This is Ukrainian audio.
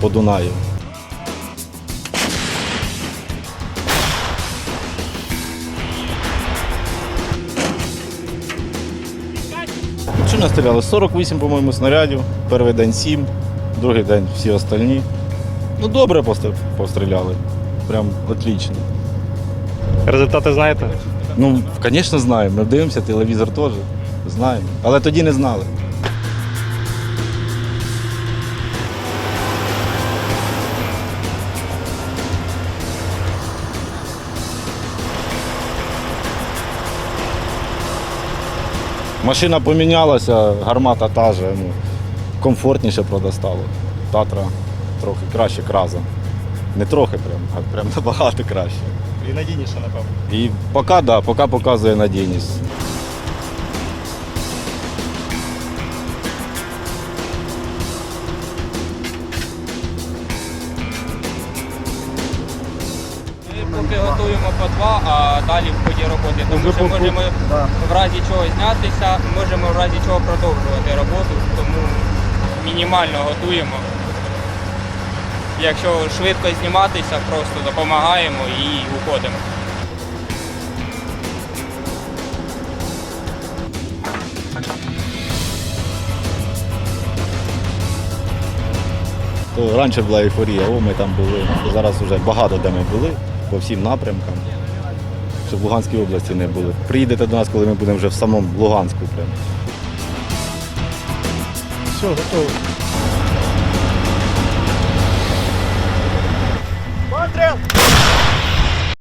по Дунаю. Що не стріляли? 48, по-моєму, снарядів. Перший день 7, другий день всі остальні. Ну добре постріляли. Прям отлично. Результати знаєте? Ну, звісно, знаємо. Ми дивимося, телевізор теж. Знаємо. Але тоді не знали. Машина помінялася, гармата та же, ну, комфортніше продостало. Татра трохи краще краза. Не трохи прям, а прям набагато краще. І надійніше, напевно. І поки, да, поки показує надійність. Поки готуємо по два, а далі в ході роботи. Тому що можемо в разі чого знятися, можемо в разі чого продовжувати роботу, тому мінімально готуємо. Якщо швидко зніматися, просто допомагаємо і уходимо. То раніше була ейфорія, о, ми там були. Зараз вже багато де ми були, по всім напрямкам. Щоб в Луганській області не були. Приїдете до нас, коли ми будемо вже в самому Луганську. Прямо. Все, готово.